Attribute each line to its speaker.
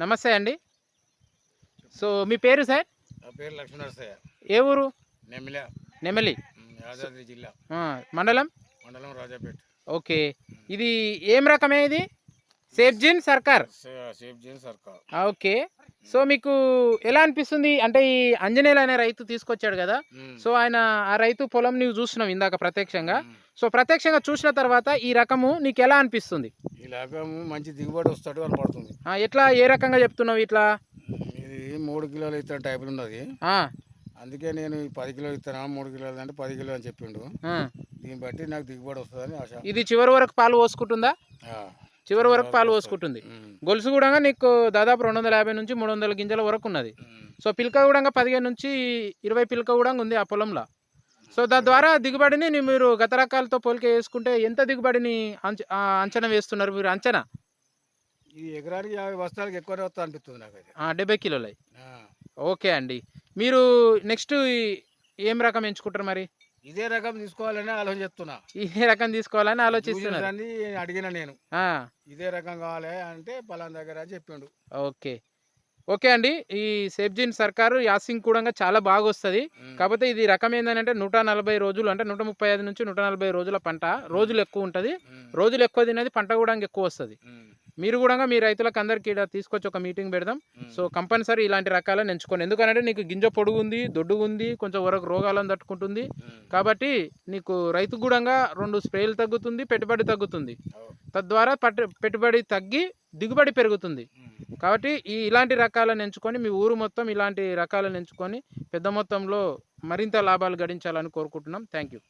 Speaker 1: నమస్తే అండి. సో మీ పేరు సార్?
Speaker 2: నా పేరు
Speaker 1: ఏ ఊరు?
Speaker 2: నెమిల.
Speaker 1: నెమలి.
Speaker 2: యాదాద్రి జిల్లా.
Speaker 1: ఆ, మండలం?
Speaker 2: మండలం రాజాపేట.
Speaker 1: ఓకే. ఇది ఏం రకమే ఇది? సేఫ్జిన్ సర్కార్?
Speaker 2: సేఫ్ జైన్ సర్కార్.
Speaker 1: ఆ, ఓకే. సో మీకు ఎలా అనిపిస్తుంది? అంటే ఈ ఆంజనేయులు అనే రైతు తీసుకొచ్చాడు కదా. సో ఆయన ఆ రైతు పొలం నీవు చూస్తున్నావు ఇందాక ప్రత్యక్షంగా. సో ప్రత్యక్షంగా చూసిన తర్వాత ఈ రకము నీకు ఎలా అనిపిస్తుంది?
Speaker 2: ఈ లాగం మంచి దిగుబడి వస్తాడు కనపడుతుంది
Speaker 1: ఆ, ఎట్లా? ఏ రకంగా చెప్తున్నావు ఇట్లా?
Speaker 2: ఇది మూడు కిలోలు ఇతర టైపులు ఉన్నది. అందుకే నేను పది కిలోలు ఇస్తాను మూడు కిలోలు అంటే పది కిలోలు అని చెప్పిండు. దీన్ని బట్టి నాకు దిగుబడి వస్తుందని ఆశ.
Speaker 1: ఇది చివరి వరకు పాలు పోసుకుంటుందా. చివరి వరకు పాలు పోసుకుంటుంది. గొలుసు కూడా నీకు దాదాపు రెండు వందల యాభై నుంచి మూడు వందల గింజల వరకు ఉన్నది. సో పిల్క కూడా పదిహేను నుంచి ఇరవై పిల్క కూడా ఉంది ఆ పొలంలో. సో దాని ద్వారా దిగుబడిని మీరు గత రకాలతో పోలిక వేసుకుంటే ఎంత దిగుబడిని అంచనా వేస్తున్నారు మీరు అంచనా?
Speaker 2: ఇది ఎకరానికి యాభై బస్తాలకు ఎక్కువనే వస్తా అనిపిస్తుంది నాకు
Speaker 1: డెబ్బై కిలోలు. ఓకే అండి. మీరు నెక్స్ట్ ఏం రకం ఎంచుకుంటారు మరి?
Speaker 2: ఇదే రకం తీసుకోవాలని ఆలోచన చెప్తున్నా
Speaker 1: ఈ రకం తీసుకోవాలని ఆలోచిస్తున్నారు.
Speaker 2: చూసినదాన్ని అడిగిన నేను. ఇదే రకం కావాలి అంటే పలానా దగ్గర చెప్పిండు.
Speaker 1: ఓకే. ఓకే అండి ఈ సేఫ్జిన్ సర్కారు యాసింగ్ కూడా చాలా బాగా వస్తుంది. కాకపోతే ఇది రకం ఏంటంటే నూట నలభై రోజులు అంటే నూట ముప్పై ఐదు నుంచి నూట నలభై రోజుల పంట రోజులు ఎక్కువ ఉంటుంది. రోజులు ఎక్కువ తినేది పంట కూడా ఎక్కువ వస్తుంది. మీరు కూడా మీ రైతులకు అందరికీ ఈడ తీసుకొచ్చి ఒక మీటింగ్ పెడదాం. సో కంపల్సరీ ఇలాంటి రకాలను ఎంచుకోండి ఎందుకంటే నీకు గింజ పొడుగు ఉంది దొడ్డు ఉంది కొంచెం వరకు రోగాలను తట్టుకుంటుంది. కాబట్టి నీకు రైతు కూడా రెండు స్ప్రేలు తగ్గుతుంది పెట్టుబడి తగ్గుతుంది. తద్వారా పట్టు పెట్టుబడి తగ్గి దిగుబడి పెరుగుతుంది. కాబట్టి ఈ ఇలాంటి రకాలను ఎంచుకొని మీ ఊరు మొత్తం ఇలాంటి రకాలను ఎంచుకొని పెద్ద మొత్తంలో మరింత లాభాలు గడించాలని కోరుకుంటున్నాం. Thank you